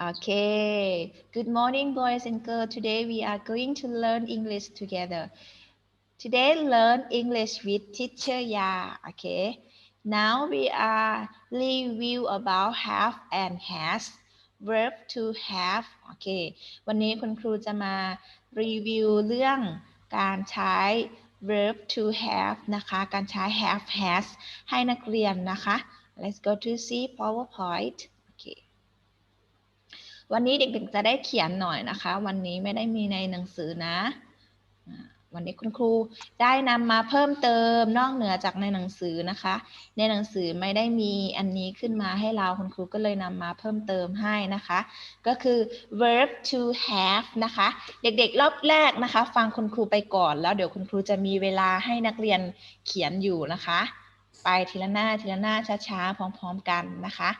Okay. Good morning, boys and girls. Today we are going to learn English together. Today, learn English with teacher Ya. Okay. Now we are review about have and has. Verb to have. Okay. วันนี้คุณครูจะมารีวิวเรื่องการใช้ verb to have นะคะ การใช้ have has ให้นักเรียนนะคะ Let's go to see PowerPoint. วันนี้เด็กๆจะได้เขียนหน่อยนะคะ วันนี้ไม่ได้มีในหนังสือนะ วันนี้คุณครูได้นำมาเพิ่มเติมนอกเหนือจากในหนังสือนะคะ ในหนังสือไม่ได้มีอันนี้ขึ้นมาให้เราคุณครูก็เลยนำมาเพิ่มเติมให้นะคะ ก็คือ verb to have นะคะ เด็กๆ รอบแรกนะคะ ฟังคุณครูไปก่อนแล้วเดี๋ยวคุณครูจะมีเวลาให้นักเรียนเขียนอยู่นะคะ ไปทีละหน้าทีละหน้าช้าๆ พร้อมๆกันนะคะ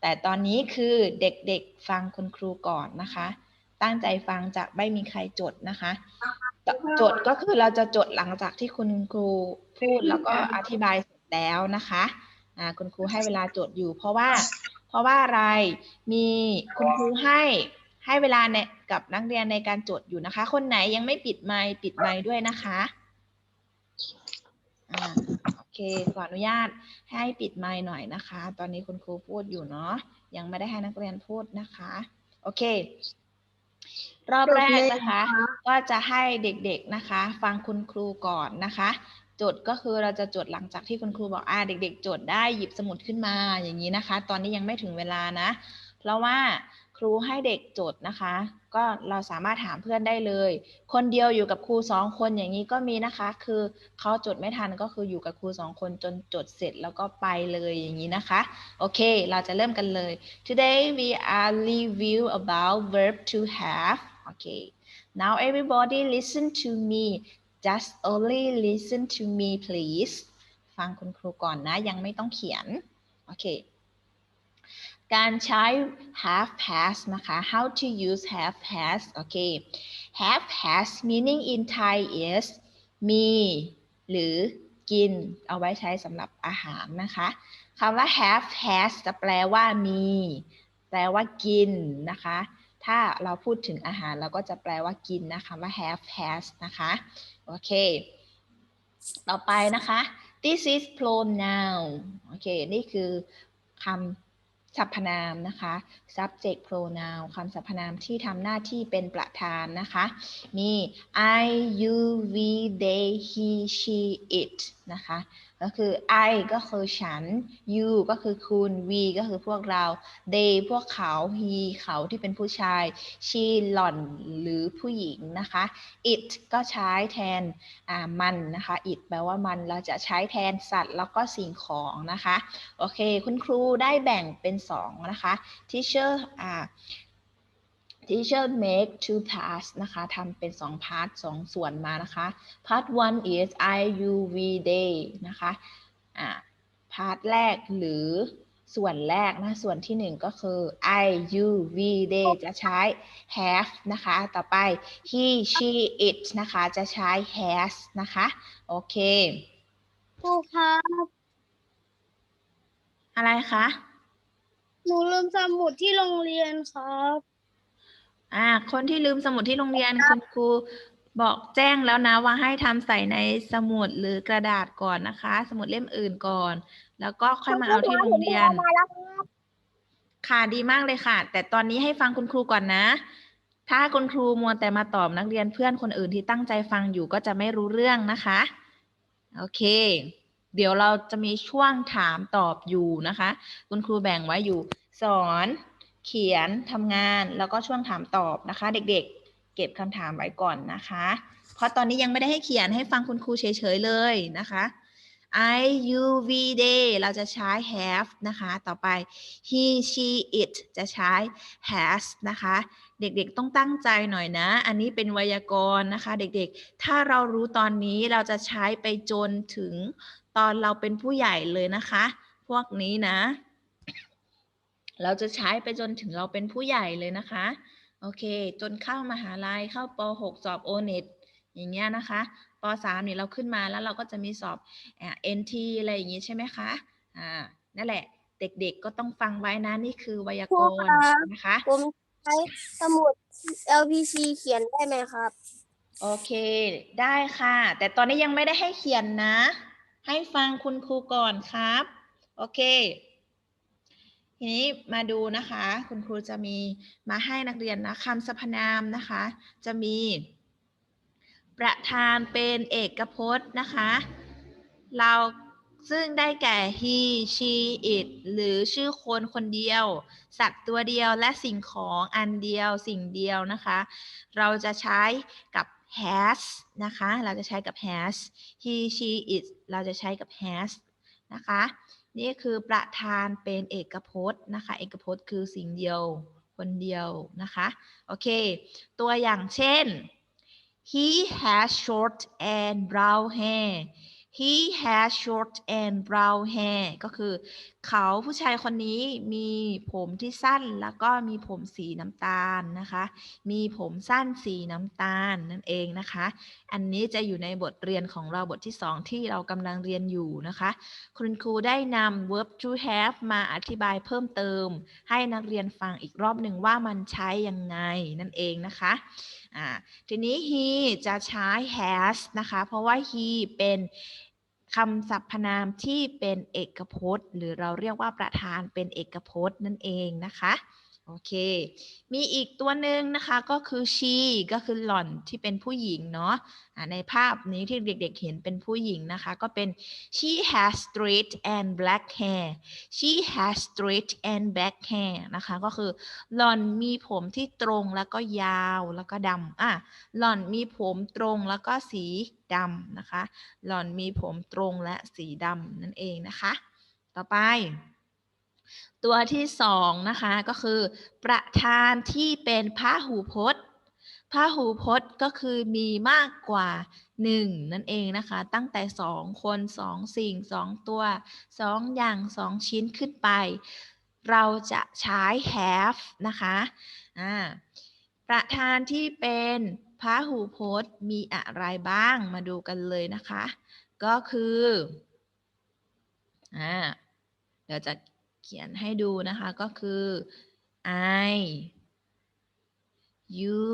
แต่ตอนนี้คือเด็กๆฟังคุณครูก่อนนะคะ ตั้งใจฟังจะไม่มีใครจดนะคะจจดก็คือเราจะจดหลังจากที่คุณครูพูดแล้วก็อธิบายเสร็จแล้วนะคะอ่าคุณครูให้เวลาจดอยู่ เพราะว่าเพราะว่าอะไรมีคุณครูให้ให้เวลาในกับนักเรียนในการจดอยู่นะคะ คนไหนยังไม่ปิดไมค์ปิดไมค์ด้วยนะคะอ่าโอ เค ขออนุญาตให้ปิดไมค์หน่อยนะคะ ตอนนี้คุณครูพูดอยู่เนาะ ยังไม่ได้ให้นักเรียนพูดนะคะ โอเค รอบแรกนะคะ ก็จะให้เด็กๆนะคะ ฟังคุณครูก่อนนะคะ จดก็คือเราจะจดหลังจากที่คุณครูบอกอ่าเด็ก ๆ จดได้หยิบสมุดขึ้นมาอย่างนี้นะคะ ตอนนี้ยังไม่ถึงเวลานะ เพราะว่าครูให้เด็กจดนะคะ ก็เราสามารถถามเพื่อนได้เลย คนเดียวอยู่กับครูสองคนอย่างนี้ก็มีนะคะ คือเขาจดไม่ทันก็คืออยู่กับครูสองคนจนจดเสร็จแล้วก็ไปเลยอย่างนี้นะคะ โอเค เราจะเริ่มกันเลย Today we are review about verb to have okay now everybody listen to me just only listen to me please ฟังคุณครูก่อนนะยังไม่ต้องเขียน โอเค การใช้ have has นะคะ how to use have has โอเค have has meaning in Thai is มี หรือกิน เอาไว้ใช้สำหรับอาหารนะคะคำว่า have has จะแปลว่ามี แปลว่ากินนะคะ ถ้าเราพูดถึงอาหารเราก็จะแปลว่ากินนะคะว่า have has นะคะโอเค ต่อไปนะคะ this is pronoun โอเค นี่คือคำ สรรพนามนะคะ subject pronoun คำสรรพนามที่ทำหน้าที่เป็นประธานนะคะ มี I you we they he she it นะคะ ก็คือ I ก็คือฉัน you ก็คือคุณ we ก็คือพวกเรา they พวกเขา he เขาที่เป็นผู้ชาย she หล่อนหรือผู้หญิงนะคะ it ก็ใช้แทนมันนะคะ it แปลว่ามันเราจะใช้แทนสัตว์ แล้วก็สิ่งของนะคะ โอเค คุณครูได้แบ่งเป็นสองนะคะ teacher อ่า teacher make two parts นะคะทำเป็นสองพาร์ทสองส่วนมานะคะ part one is I U V day นะคะอ่าพาร์ทแรกหรือส่วนแรกนะ ส่วนที่หนึ่งก็คือ I U V day จะใช้ have นะคะ ต่อไป he she it นะคะ จะใช้ has นะคะ โอเคครูครับ อะไรคะ หนูลืมสมุดที่โรงเรียนครับ อ่า คนที่ลืมสมุดที่โรงเรียนคุณครูบอกแจ้งแล้วนะว่าให้ทำใส่ในสมุดหรือกระดาษก่อนนะคะ สมุดเล่มอื่นก่อน แล้วก็ค่อยมาเอาที่โรงเรียนมาแล้วครับค่ะดีมากเลยค่ะ แต่ตอนนี้ให้ฟังคุณครูก่อนนะ ถ้าคุณครูมัวแต่มาตอบนักเรียนเพื่อนคนอื่นที่ตั้งใจฟังอยู่ก็จะไม่รู้เรื่องนะคะ โอเค เดี๋ยวเราจะมีช่วงถามตอบอยู่นะคะ คุณครูแบ่งไว้อยู่ สอน เขียนทำงานแล้วก็ช่วงถามตอบนะคะ เด็กๆ เก็บคำถามไว้ก่อนนะคะ เพราะตอนนี้ยังไม่ได้ให้เขียนให้ฟังคุณครูเฉยๆเลยนะคะ I U V day เราจะใช้ have นะคะ ต่อไป he she it จะใช้ has นะคะ เด็กๆต้องตั้งใจหน่อยนะ อันนี้เป็นไวยากรณ์นะคะ เด็กๆ ถ้าเรารู้ตอนนี้เราจะใช้ไปจนถึงตอนเราเป็นผู้ใหญ่เลยนะคะ พวกนี้นะ เราจะใช้ไปจนถึงเราเป็นผู้ใหญ่เลยนะคะ โอเค จนเข้ามหาลัยเข้าป .6 สอบ o n e t อย่างเงี้ยนะคะป .3 เนี่ยเราขึ้นมาแล้วเราก็จะมีสอบอ่า NT อะไรอย่างงี้ใช่ไหมคะอ่านั่นแหละ เด็กๆก็ต้องฟังไว้นะนี่คือไวยากรณ์นะคะผมใช้สมุด LPC เขียนได้ไหมครับ โอเค ได้ค่ะ แต่ตอนนี้ยังไม่ได้ให้เขียนนะ ให้ฟังคุณครูก่อนครับ โอเค ทีนี้มาดูนะคะ คุณครูจะมีมาให้นักเรียนนะคำสรรพนามนะคะ จะมี ประธานเป็นเอกพจน์นะคะ เราซึ่งได้แก่ he she it หรือชื่อคนคนเดียว สัตว์ตัวเดียวและสิ่งของอันเดียวสิ่งเดียวนะคะ เราจะใช้กับ has นะคะ เราจะใช้กับ has he she it เราจะใช้กับ has นะคะ นี่คือประธานเป็นเอกพจน์นะคะ เอกพจน์คือสิ่งเดียวคนเดียวนะคะ โอเค ตัวอย่างเช่น he has short and brown hair he has short and brown hair ก็คือ เขาผู้ชายคนนี้มีผมที่สั้นแล้วก็มีผมสีน้ำตาลนะคะ มีผมสั้นสีน้ำตาลนั่นเองนะคะ อันนี้จะอยู่ในบทเรียนของเราบทที่ 2 ที่เรากำลังเรียนอยู่นะคะ คุณครูได้นำ verb to have มาอธิบายเพิ่มเติม ให้นักเรียนฟังอีกรอบหนึ่งว่ามันใช้ยังไงนั่นเองนะคะทีนี้ he จะใช้ has นะคะ เพราะว่า he เป็น คำสรรพนามที่เป็นเอกพจน์ หรือเราเรียกว่าประธานเป็นเอกพจน์นั่นเองนะคะ โอเค มีอีกตัวหนึ่งนะคะก็คือ she ก็คือหล่อนที่เป็นผู้หญิงเนาะในภาพนี้ที่เด็กๆเห็นเป็นผู้หญิงนะคะ ก็เป็น she has straight and black hair she has straight and black hair นะคะ ก็คือหล่อนมีผมที่ตรงแล้วก็ยาวแล้วก็ดำอะหล่อนมีผมตรงแล้วก็สีดำนะคะ หล่อนมีผมตรงและสีดำนั่นเองนะคะ ต่อไป ตัวที่สองนะคะก็คือ ประธานที่เป็นพหูพจน์พหูพจน์ก็คือมีมากกว่าหนึ่งนั่นเองนะคะ ตั้งแต่สองคนสองสิ่งสองตัวสองอย่างสองชิ้นขึ้นไป เราจะใช้ have นะคะประธานที่เป็นพหูพจน์มีอะไรบ้างมาดูกันเลยนะคะ ก็คืออ่าเดี๋ยวจะ เขียนให้ดูนะคะก็คือ I you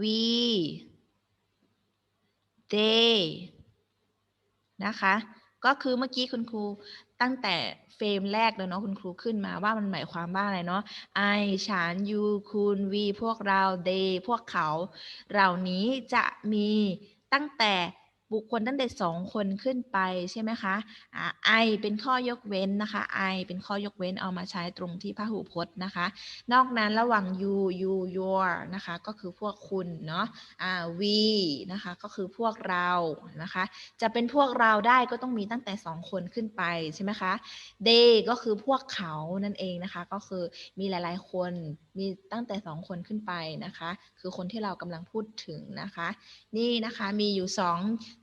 we they นะคะ ก็คือเมื่อกี้คุณครูตั้งแต่เฟรมแรกเลยเนาะคุณครูขึ้นมาว่ามันหมายความว่าอะไรเนาะ I ฉัน you คุณ we พวกเรา they พวกเขา เหล่านี้จะมีตั้งแต่ บุคคลตั้งแต่สองคนขึ้นไปใช่ไหมคะอ่า I เป็นข้อยกเว้นนะคะ I เป็นข้อยกเว้นเอามาใช้ตรงที่พหูพจน์นะคะ นอกนั้นระหว่าง you you your นะคะก็คือพวกคุณเนาะอ่า we นะคะก็คือพวกเรานะคะ จะเป็นพวกเราได้ก็ต้องมีตั้งแต่สองคนขึ้นไปใช่ไหมคะ they ก็คือพวกเขานั่นเองนะคะ ก็คือมีหลายๆคนมีตั้งแต่สองคนขึ้นไปนะคะ คือคนที่เรากำลังพูดถึงนะคะ นี่นะคะมีอยู่สอง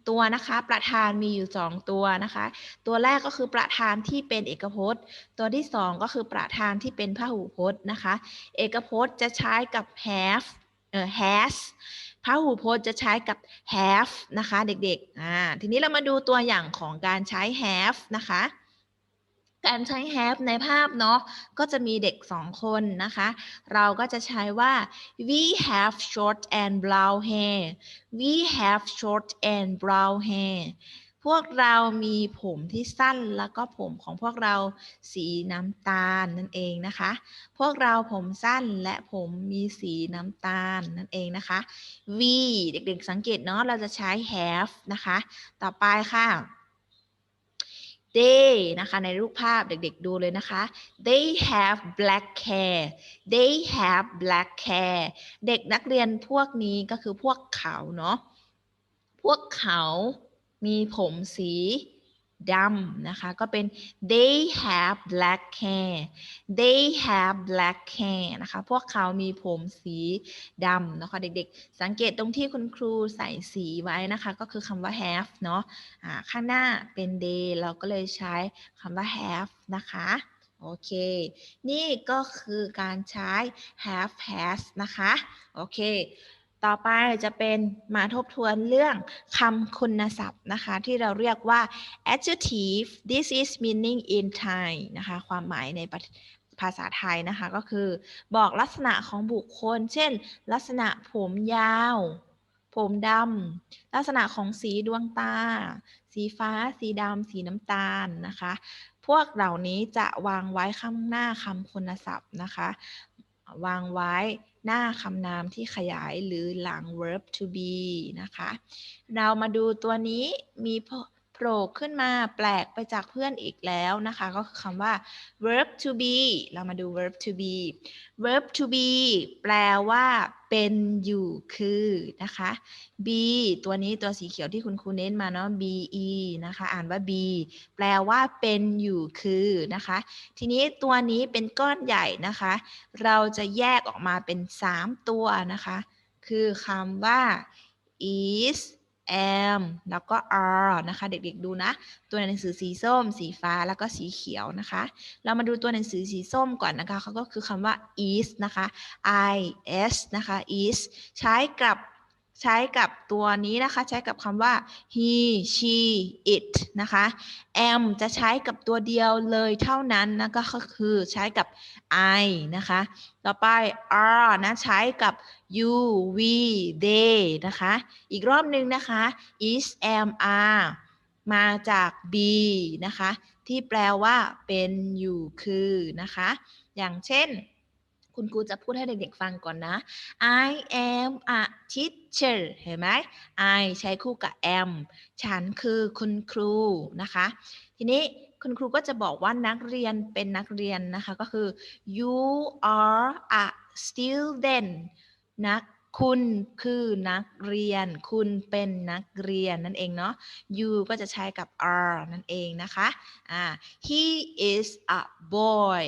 ตัวนะคะ ประธานมีอยู่สองตัวนะคะ ตัวแรกก็คือประธานที่เป็นเอกพจน์ ตัวที่สองก็คือประธานที่เป็นพหูพจน์นะคะ เอกพจน์จะใช้กับ have เอ่อ has พหูพจน์จะใช้กับ have นะคะ เด็กๆอ่าทีนี้เรามาดูตัวอย่างของการใช้ have นะคะ การใช้ have ในภาพเนาะก็จะมีเด็กสองคนนะคะ เราก็จะใช้ว่า we have short and brown hair we have short and brown hair พวกเรามีผมที่สั้นแล้วก็ผมของพวกเราสีน้ำตาลนั่นเองนะคะ พวกเราผมสั้นและผมมีสีน้ำตาลนั่นเองนะคะ we เด็กๆสังเกตเนาะเราจะใช้ have นะคะ ต่อไปค่ะ they นะคะในรูปภาพเด็กๆดูเลยนะคะ they have black hair they have black hair เด็กนักเรียนพวกนี้ก็คือพวกเขาเนาะ พวกเขามีผมสี ดำนะคะ ก็เป็น they have black hair they have black hair นะคะ พวกเขามีผมสีดำนะคะ เด็กๆ สังเกตตรงที่คุณครูใส่สีไว้นะคะ ก็คือคำว่า have เนาะอ่าข้างหน้าเป็น they เราก็เลยใช้คำว่า have นะคะโอเค นี่ก็คือการใช้ have has นะคะ โอเค ต่อไปจะเป็นมาทบทวนเรื่องคำคุณศัพท์นะคะ ที่เราเรียกว่า adjective this is meaning in Thai นะคะ ความหมายในภาษาไทยนะคะ ก็คือบอกลักษณะของบุคคล เช่น ลักษณะผมยาว ผมดำลักษณะของสีดวงตา สีฟ้า สีดำสีน้ำตาลนะคะ พวกเหล่านี้จะวางไว้ข้างหน้าคำคุณศัพท์นะคะ วางไว้ หน้าคำนามที่ขยายหรือหลัง verb to be นะคะ เรามาดูตัวนี้มี โผโผล่ขึ้นมาแปลกไปจากเพื่อนอีกแล้วนะคะ ก็คือคำว่า verb to be เรามาดู verb to be verb to be แปลว่าเป็นอยู่คือนะคะ be ตัวนี้ตัวสีเขียวที่คุณครูเน้นมาเนาะ be นะคะ อ่านว่า be แปลว่าเป็นอยู่คือนะคะ ทีนี้ตัวนี้เป็นก้อนใหญ่นะคะ เราจะแยกออกมาเป็น 3 ตัวนะคะ คือคำว่า is am แล้วก็ are นะคะ เด็กๆดูนะ ตัวหนังสือสีส้ม สีฟ้าแล้วก็สีเขียวนะคะ เรามาดูตัวหนังสือสีส้มก่อนนะคะเขาก็คือคำว่า is นะคะ i s นะคะ is ใช้กับ ใช้กับตัวนี้นะคะ ใช้กับคำว่า he she it นะคะ am จะใช้กับตัวเดียวเลยเท่านั้นนะก็คือใช้กับ I นะคะ ต่อไป are นะ ใช้กับ you we they นะคะ อีกรอบหนึ่งนะคะ is am are มาจาก be นะคะ ที่แปลว่าเป็นอยู่คือนะคะ อย่างเช่น คุณครูจะพูดให้เด็กๆฟังก่อนนะ I am a teacher เห็นไหม I ใช้คู่กับ am ฉันคือคุณครูนะคะ ทีนี้คุณครูก็จะบอกว่านักเรียนเป็นนักเรียนนะคะ ก็คือ you are a student นักคุณคือนักเรียน คุณเป็นนักเรียนนั่นเองเนาะ you ก็จะใช้กับ are นั่นเองนะคะอ่า he is a boy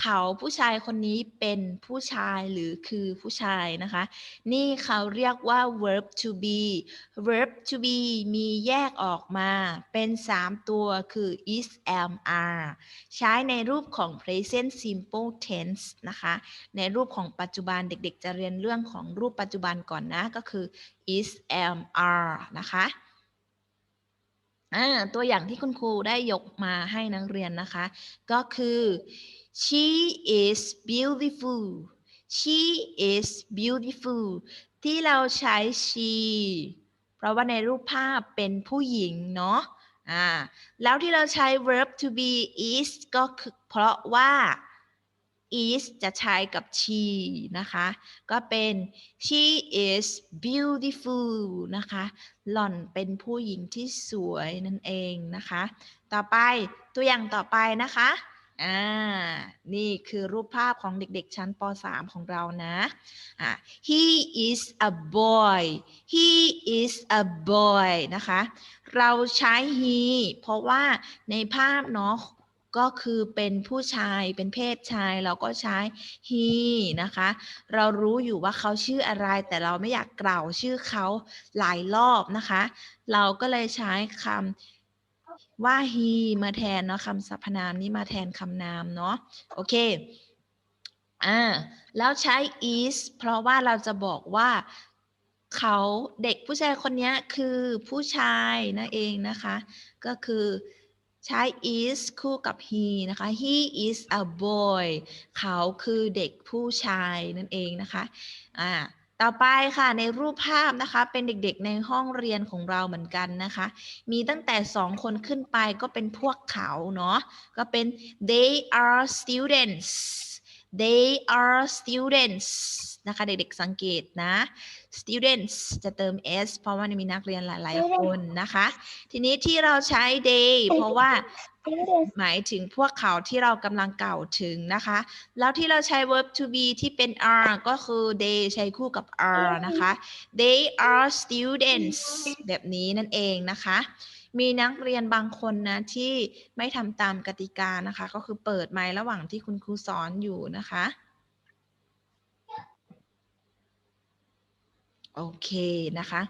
เขาผู้ชายคนนี้เป็นผู้ชายหรือคือผู้ชายนะคะ นี่เขาเรียกว่า verb to be verb to be มีแยกออกมาเป็น 3 ตัวคือ is am are ใช้ในรูปของ present simple tense นะคะ ในรูปของปัจจุบันเด็กๆ จะเรียนเรื่องของรูปปัจจุบันก่อนนะ ก็คือ is am are นะคะตัวอย่างที่คุณครูได้ยกมาให้นักเรียนนะคะ ก็คือ she is beautiful she is beautiful ที่เราใช้ she เพราะว่าในรูปภาพเป็นผู้หญิงเนาะอ่าแล้วที่เราใช้ verb to be is ก็คือเพราะว่า is จะใช้กับ she นะคะ ก็เป็น she is beautiful นะคะ หล่อนเป็นผู้หญิงที่สวยนั่นเองนะคะ ต่อไปตัวอย่างต่อไปนะคะ อ่า นี่คือรูปภาพของเด็กๆ ชั้นป .3 ของเรานะอ่า he is a boy he is a boy นะคะ เราใช้ he เพราะว่าในภาพเนาะก็คือเป็นผู้ชายเป็นเพศชายเราก็ใช้ he นะคะ เรารู้อยู่ว่าเขาชื่ออะไร แต่เราไม่อยากกล่าวชื่อเขาหลายรอบนะคะ เราก็เลยใช้คำ ว่า he มาแทนเนาะคำสรรพนามนี้มาแทนคำนามเนาะโอเคอ่าแล้วใช้ is เพราะว่าเราจะบอกว่าเขาเด็กผู้ชายคนนี้คือผู้ชายนั่นเองนะคะ ก็คือใช้ is คู่กับ he นะคะ he is a boy เขาคือเด็กผู้ชายนั่นเองนะคะอ่า ต่อไปค่ะในรูปภาพนะคะเป็นเด็กๆในห้องเรียนของเราเหมือนกันนะคะ มีตั้งแต่สองคนขึ้นไปก็เป็นพวกเขาเนาะก็เป็น they are students they are students นะคะเด็กๆสังเกตนะ students จะเติม s เพราะว่ามีนักเรียนหลาย ๆ คนนะคะ ทีนี้ที่เราใช้ they เพราะว่าหมายถึงพวกเขาที่เรากำลังกล่าวถึงนะคะ แล้วที่เราใช้ verb to be ที่เป็น are ก็คือ they ใช้คู่กับ are นะคะ they are students แบบนี้นั่นเองนะคะ มีนักเรียนบางคนนะที่ไม่ทำตามกติกานะคะ ก็คือเปิดไมค์ระหว่างที่คุณครูสอนอยู่นะคะ โอเคนะคะ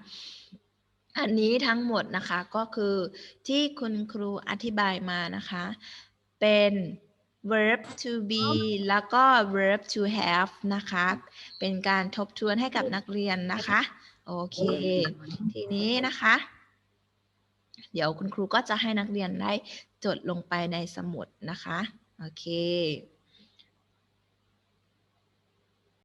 อันนี้ทั้งหมดนะคะก็คือที่คุณครูอธิบายมานะคะ เป็น verb to be แล้วก็ verb to have นะคะ เป็นการทบทวนให้กับนักเรียนนะคะ โอเค ทีนี้นะคะ เดี๋ยวคุณครูก็จะให้นักเรียนได้จดลงไปในสมุดนะคะ โอเค